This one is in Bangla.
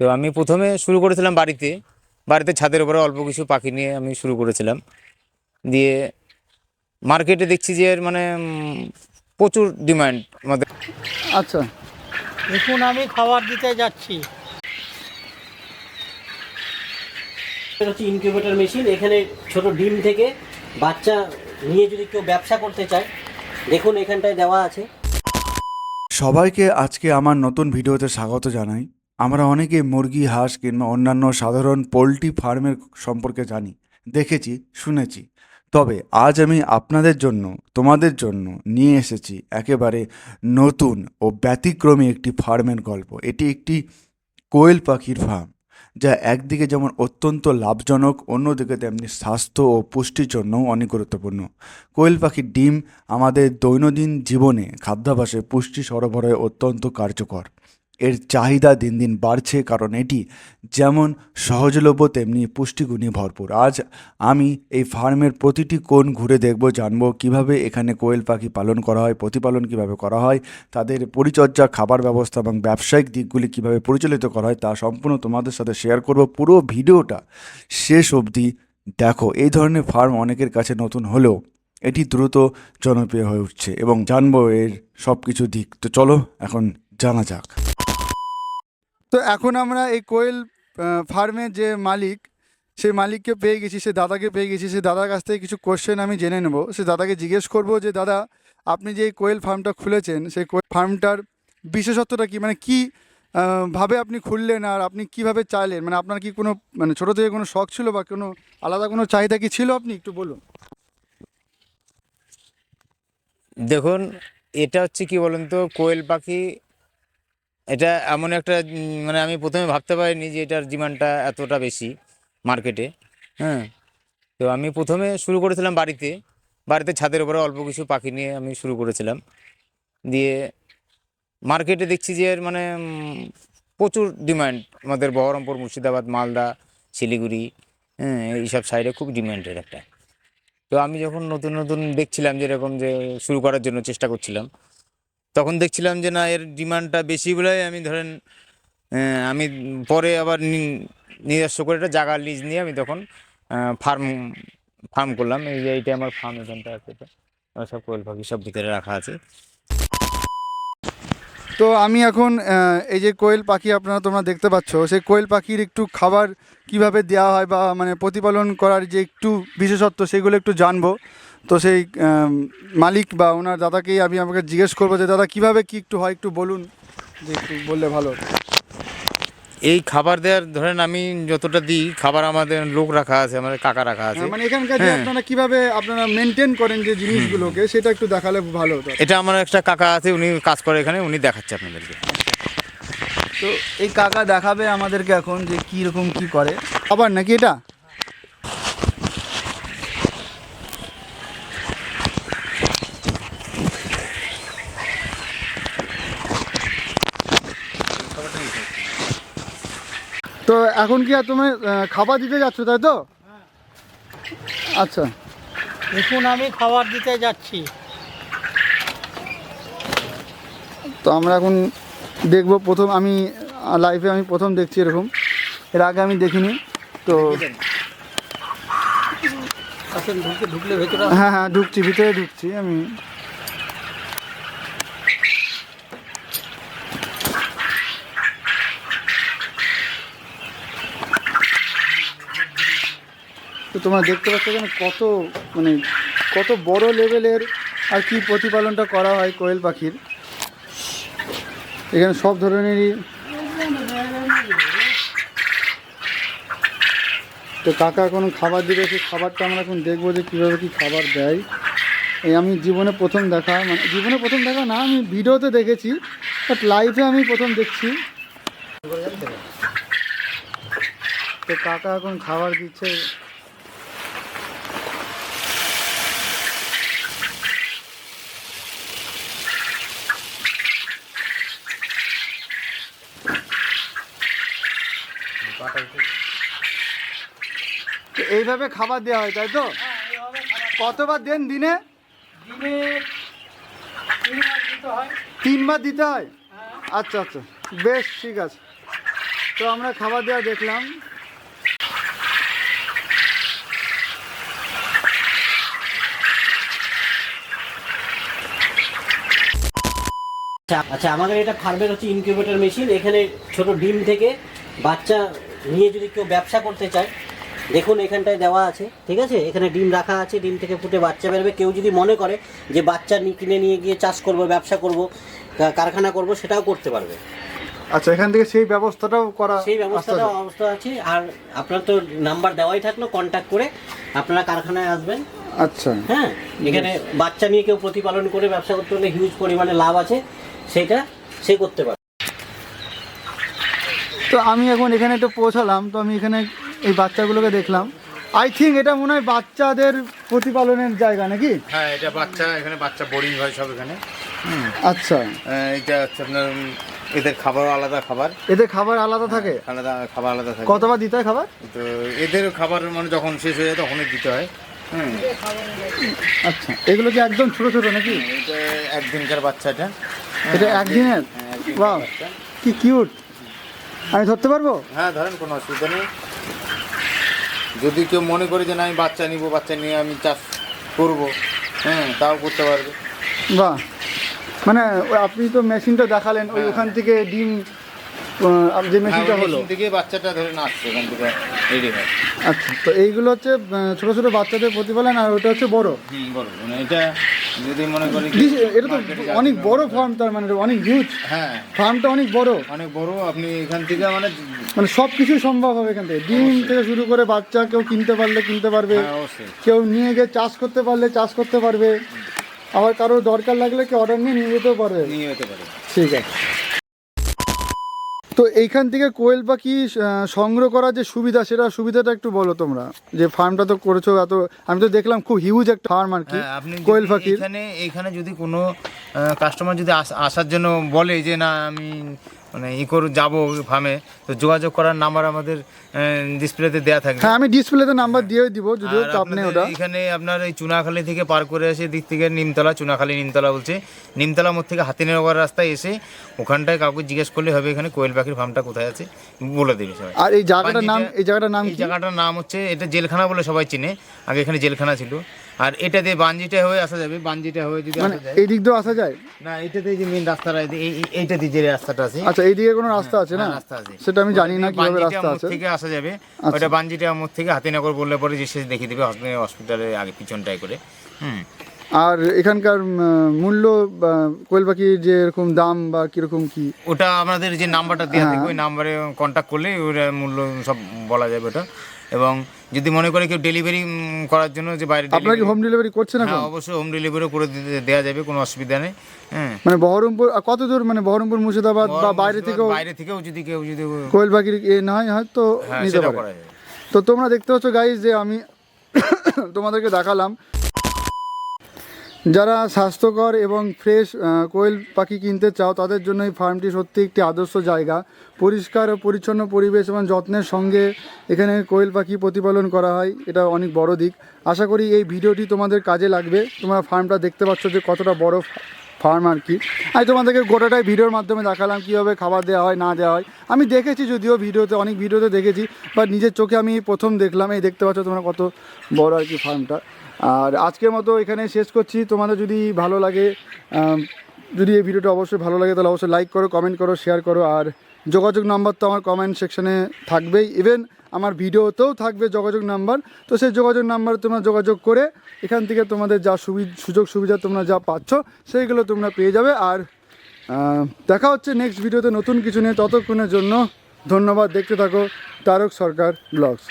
তো আমি প্রথমে শুরু করেছিলাম বাড়িতে। বাড়িতে ছাদের উপরে অল্প কিছু পাখি নিয়ে আমি শুরু করেছিলাম। দিয়ে মার্কেটে দেখছি যে এর মানে প্রচুর ডিমান্ড আমাদের। আচ্ছা। দেখুন আমি খাবার দিতে যাচ্ছি। এটা হচ্ছে ইনকিউবেটর মেশিন এখানে ছোট ডিম থেকে বাচ্চা নিয়ে যদি কেউ ব্যবসা করতে চায় দেখুন এখানটায় দেওয়া আছে। সবাইকে আজকে আমার নতুন ভিডিওতে স্বাগত জানাই। আমরা অনেকে মুরগি, হাঁস কিংবা অন্যান্য সাধারণ পোলট্রি ফার্মের সম্পর্কে জানি, দেখেছি, শুনেছি। তবে আজ আমি আপনাদের জন্য, তোমাদের জন্য নিয়ে এসেছি একেবারে নতুন ও ব্যতিক্রমী একটি ফার্মের গল্প। এটি একটি কোয়েল পাখির ফার্ম, যা একদিকে যেমন অত্যন্ত লাভজনক, অন্যদিকে তেমনি স্বাস্থ্য ও পুষ্টির জন্যও অনেক গুরুত্বপূর্ণ। কোয়েল পাখির ডিম আমাদের দৈনন্দিন জীবনে খাদ্যাভ্যাসে পুষ্টি সরবরাহে অত্যন্ত কার্যকর। এর চাহিদা দিন দিন বাড়ছে কারণ এটি যেমন সহজলভ্য তেমনি পুষ্টিগুণে ভরপুর। আজ আমি এই ফার্মের প্রতিটি কোণ ঘুরে দেখব, জানব কীভাবে এখানে কোয়েল পাখি পালন করা হয়, প্রতিপালন কীভাবে করা হয়, তাদের পরিচর্যা, খাবার ব্যবস্থা এবং ব্যবসায়িক দিকগুলি কীভাবে পরিচালিত করা হয় তা সম্পূর্ণ তোমাদের সাথে শেয়ার করব পুরো ভিডিওটা। শেষ অবধি দেখো, এই ধরনের ফার্ম অনেকের কাছে নতুন হলেও এটি দ্রুত জনপ্রিয় হয়ে উঠছে এবং জানব এর সব কিছু দিক। তো চলো, এখন জানা যাক। তো এখন আমরা এই কোয়েল ফার্মের যে মালিক, সেই মালিককে পেয়ে গেছি সে দাদাকে পেয়ে গেছি সে দাদার কাছ থেকে কিছু কোশ্চেন আমি জেনে নেব। সে দাদাকে জিজ্ঞেস করব যে, দাদা, আপনি যে কোয়েল ফার্মটা খুলেছেন, সেই কোয়েল ফার্মটার বিশেষত্বটা কি? মানে কি ভাবে আপনি খুললেন আর আপনি কীভাবে চাইলেন? মানে আপনার কি কোনো মানে ছোটো থেকে কোনো শখ ছিল বা কোনো আলাদা কোনো চাহিদা কি ছিল আপনি? একটু বলুন। দেখুন, এটা হচ্ছে কি বলুন তো, কোয়েল পাখি এটা এমন একটা মানে আমি প্রথমে ভাবতে পারিনি যে এটার ডিমান্ডটা এতটা বেশি মার্কেটে হ্যাঁ। তো আমি প্রথমে শুরু করেছিলাম বাড়িতে বাড়িতে ছাদের উপরে অল্প কিছু পাখি নিয়ে আমি শুরু করেছিলাম। দিয়ে মার্কেটে দেখছি যে এর মানে প্রচুর ডিমান্ড। আমাদের বহরমপুর, মুর্শিদাবাদ, মালদা, শিলিগুড়ি হ্যাঁ এইসব সাইডে খুব ডিমান্ডের একটা। তো আমি যখন নতুন নতুন দেখছিলাম যেরকম যে শুরু করার জন্য চেষ্টা করছিলাম তখন দেখছিলাম যে না, এর ডিমান্ডটা বেশি বলে আমি ধরেন আমি পরে আবার নিজস্ব করে একটা জায়গা লিজ নিয়ে আমি তখন ফার্ম ফার্ম করলাম। এই যে এইটা আমার ফার্ম এখানটা আছে। সব কোয়েল পাখি সব ভিতরে রাখা আছে। তো আমি এখন এই যে কোয়েল পাখি আপনারা তোমরা দেখতে পাচ্ছ, সেই কোয়েল পাখির একটু খাবার কীভাবে দেওয়া হয় বা মানে প্রতিপালন করার যে একটু বিশেষত্ব, সেগুলো একটু জানব। তো সেই মালিক বা ওনার দাদাকেই আমি আমাকে জিজ্ঞেস করব যে দাদা কীভাবে কী একটু হয়? একটু বলুন যে একটু বললে ভালো এই খাবার দেওয়ার ধরেন আমি যতটা দিই খাবার আমাদের লোক রাখা আছে আমাদের কাকা রাখা আছে। মানে এখানকার যে হ্যাঁ। আপনারা কীভাবে আপনারা মেনটেন করেন যে জিনিসগুলোকে সেটা একটু দেখালে ভালো হতো। এটা আমার একটা কাকা আছে উনি কাজ করে এখানে উনি দেখাচ্ছে আপনাদেরকে। তো এই কাকা দেখাবে আমাদেরকে এখন যে কি রকম কি করে। আবার নাকি এটা? তো এখন কি আর তুমি খাবার দিতে যাচ্ছ তাই তো? আচ্ছা। দেখুন আমি খাবার দিতে যাচ্ছি। তো আমরা এখন দেখব প্রথম আমি লাইফে আমি প্রথম দেখছি এরকম। এর আগে আমি দেখিনি তো হ্যাঁ হ্যাঁ ঢুকছি ভিতরে ঢুকছি আমি। তো তোমরা দেখতে পাচ্ছ এখানে কত মানে কত বড় লেভেলের আর কি প্রতিপালনটা করা হয় কোয়েল পাখির। এখানে সব ধরনেরই তো কাকা এখন খাবার দিবে, সেই খাবারটা আমরা এখন দেখব যে কীভাবে কী খাবার দেয়। এই আমি জীবনে প্রথম দেখা মানে জীবনে প্রথম দেখা না, আমি ভিডিওতে দেখেছি বাট লাইভে আমি প্রথম দেখছি। তো কাকা এখন খাবার দিচ্ছে তো এইভাবে খাবার দেওয়া হয় তাই তো? কতবার দেন দিনে? দিনে তিনবার দিতে হয়। তিনবার দিতে হয়? আচ্ছা আচ্ছা। বেশ ঠিক আছে। তো আমরা খাবার দেওয়া দেখলাম। আচ্ছা আচ্ছা আমাদের এটা ফার্মের হচ্ছে ইনকিউবেটর মেশিন এখানে ছোট ডিম থেকে বাচ্চা নিয়ে যদি কেউ ব্যবসা করতে চায় দেখুন এখানটায় দেওয়া আছে ঠিক আছে? এখানে ডিম রাখা আছে ডিম থেকে ফুটে বাচ্চা বেরোবে। কেউ যদি মনে করে যে বাচ্চা কিনে নিয়ে গিয়ে চাষ করব ব্যবসা করব কারখানা করব সেটাও করতে পারবে। আচ্ছা এখান থেকে সেই ব্যবস্থাটাও করা সেই ব্যবস্থাটা আসতে অবস্থা আছে। আর আপনার তো নাম্বার দেওয়াই থাকল কন্ট্যাক্ট করে আপনারা কারখানায় আসবেন। আচ্ছা। হ্যাঁ? এখানে বাচ্চা নিয়ে কেউ প্রতিপালন করে ব্যবসা করতে হলে হিউজ পরিমাণে লাভ আছে। সেটা সে করতে পারে তো আমি এখন এখানে একটু পৌঁছালাম তো আমি এখানে এই বাচ্চাগুলোকে দেখলাম। আই থিঙ্ক এটা মনে হয় বাচ্চাদের প্রতিপালনের জায়গা নাকি? হ্যাঁ এটা বাচ্চা এখানে বাচ্চা বোরিং হয় সব এখানে। আচ্ছা। আহ, এটা হচ্ছে আপনার এদের খাবারও আলাদা খাবার। এদের খাবার আলাদা থাকে? আলাদা খাবার আলাদা থাকে। কতবার দিতে হয় খাবার? তো এদের খাবার মানে যখন শেষ হয়ে যায় তখনই দিতে হয়। হুম। আচ্ছা এগুলো কি একদম ছোট ছোট নাকি? এটা একদিনকার বাচ্চা এটা। এটা একদিনের? হ্যাঁ, বাহ কি কিউট। আমি ধরতে পারব? হ্যাঁ ধরেন কোনো অসুবিধা নেই। যদি কেউ মনে করে যে না আমি বাচ্চা নিব বাচ্চা নিয়ে আমি চাষ করব হ্যাঁ তাও করতে পারবে। বাহ। মানে আপনি তো মেশিনটা দেখালেন ওই হ্যাঁ। ওখান থেকে ডিম যে হ্যাঁ, মেশিনটা হলো থেকে বাচ্চাটা ধরে আসছে ওখান থেকে রেডি হয়। আচ্ছা তো এইগুলো হচ্ছে ছোট ছোট বাচ্চাদের প্রতিপালন আর ওটা হচ্ছে বড়? হুম বড়। মানে এটা যদি মনে করি এটা তো অনেক। বড় ফার্ম তার মানে অনেক হিউজ হ্যাঁ। ফার্মটা অনেক বড়। অনেক বড় আপনি এখান থেকে মানে মানে সব কিছু সম্ভব হবে এখান থেকে। ডিম থেকে শুরু করে বাচ্চা কেউ কিনতে পারলে কিনতে পারবে। হ্যাঁ কেউ নিয়ে গিয়ে চাষ করতে পারলে চাষ করতে পারবে। আবার কারোর দরকার লাগলে কেউ অর্ডার নিয়ে নিয়ে যেতেও পারবে। নিয়ে যেতে পারবে ঠিক আছে। তো এইখান থেকে কোয়েল পাখি সংগ্রহ করার যে সুবিধা সেটা সুবিধাটা একটু বলো তোমরা। যে ফার্মটা তো করেছ এত আমি তো দেখলাম খুব হিউজ একটা ফার্ম আর কি হ্যাঁ কোয়েল পাখি এখানে এখানে যদি কোনো কাস্টমার যদি আস- আসার জন্য বলে যে না আমি মানে ই করে যাব ফার্মে তো যোগাযোগ করার নাম্বার আমাদের ডিসপ্লেতে দেওয়া থাকবে। হ্যাঁ আমি ডিসপ্লেতে নাম্বার দিয়ে দিব যদিও চাপ নেই ওটা। এখানে আপনার এই চুনাখালী থেকে পার করে এসে দিক থেকে নিমতলা চুনাখালী নিমতলা বলছে। নিমতলা মোড় থেকে হাতিনগর রাস্তায় এসে ওখানটায় কাউকে জিজ্ঞেস করলে হবে এখানে কোয়েল পাখির ফার্মটা কোথায় আছে বলে দেবে সবাই। আর এই জায়গাটার নাম এই জায়গাটার নাম এই জায়গাটার নাম হচ্ছে এটা জেলখানা বলে সবাই চিনে। আগে এখানে জেলখানা ছিল। আর এটা দিয়ে বাঞ্জিটা হয়ে আসা যাবে বানজিটা হয়ে যদি মানে আসা যায়। এই দিক দিয়েও আসা যায়? না এটাতে যে মেন রাস্তাটা এই- এই- এইটা দিয়ে যে রাস্তাটা আছে। আচ্ছা এই দিকে কোনো রাস্তা আছে না? হ্যাঁ, রাস্তা আছে। সেটা আমি জানি না কীভাবে রাস্তা আছে। আচ্ছা। থেকে আসা যাবে। ওটা বানজিটা মোড় থেকে হাতিনগর বললে পরে যে সে দেখিয়ে দেবে হসপিটালে হসপিটালের আগে পিছনটায় করে। হুম। আর এখানকার মূল্য কোয়েল পাখির যে এরকম দাম বা কীরকম কি? ওটা আমাদের যে নাম্বারটা দেওয়া হ্যাঁ। থাকবে ওই নাম্বারে কন্ট্যাক্ট করলে ওটা মূল্য সব বলা যাবে ওটা। এবং যদি মনে করে কেউ ডেলিভারি করার জন্য যে বাইরে আপনারা কি হোম ডেলিভারি করছেন এখন? হ্যাঁ অবশ্যই হোম ডেলিভারিও করে দিতে- দেওয়া যাবে কোনো অসুবিধা নেই হ্যাঁ। মানে বহরমপুর কত দূর মানে বহরমপুর মুর্শিদাবাদ বা বাইরে থেকেও বাইরে থেকেও যদি কেউ যদি কোয়েল পাখির এ না হয় হয়তো হ্যাঁ নিতে পারে। তো তোমরা দেখতে পাচ্ছ গাইজ যে আমি তোমাদেরকে দেখালাম যারা স্বাস্থ্যকর এবং ফ্রেশ কোয়েল পাখি কিনতে চাও, তাদের জন্য এই ফার্মটি সত্যি একটি আদর্শ জায়গা। পরিষ্কার ও পরিচ্ছন্ন পরিবেশ এবং যত্নের সঙ্গে এখানে কোয়েল পাখি প্রতিপালন করা হয়, এটা অনেক বড় দিক। আশা করি এই ভিডিওটি তোমাদের কাজে লাগবে। তোমরা ফার্মটা দেখতে পাচ্ছ যে কতটা বড় ফার্ম আর কি। আমি তোমাদেরকে গোটাটাই ভিডিওর মাধ্যমে দেখালাম কীভাবে খাবার দেওয়া হয়, না দেওয়া হয়। আমি দেখেছি যদিও ভিডিওতে, অনেক ভিডিওতে দেখেছি বাট নিজের চোখে আমি প্রথম দেখলাম। এই দেখতে পাচ্ছ তোমরা কত বড় আর কি ফার্মটা। আর আজকের মতো এখানে শেষ করছি। তোমাদের যদি ভালো লাগে যদি এই ভিডিওটা অবশ্যই ভালো লাগে, তাহলে অবশ্যই লাইক করো কমেন্ট করো শেয়ার করো, আর যোগাযোগ নাম্বার তো আমার কমেন্ট সেকশানে থাকবেই। ইভেন আমার ভিডিওতেও থাকবে যোগাযোগ নাম্বার। তো সেই যোগাযোগ নাম্বারে তোমরা যোগাযোগ করে এখান থেকে তোমাদের যা সুযোগ সুবিধা তোমরা যা পাচ্ছ, সেইগুলো তোমরা পেয়ে যাবে। আর দেখা হচ্ছে নেক্সট ভিডিওতে নতুন কিছু নিয়ে। ততক্ষণের জন্য ধন্যবাদ। দেখতে থাকো তারক সরকার ব্লগস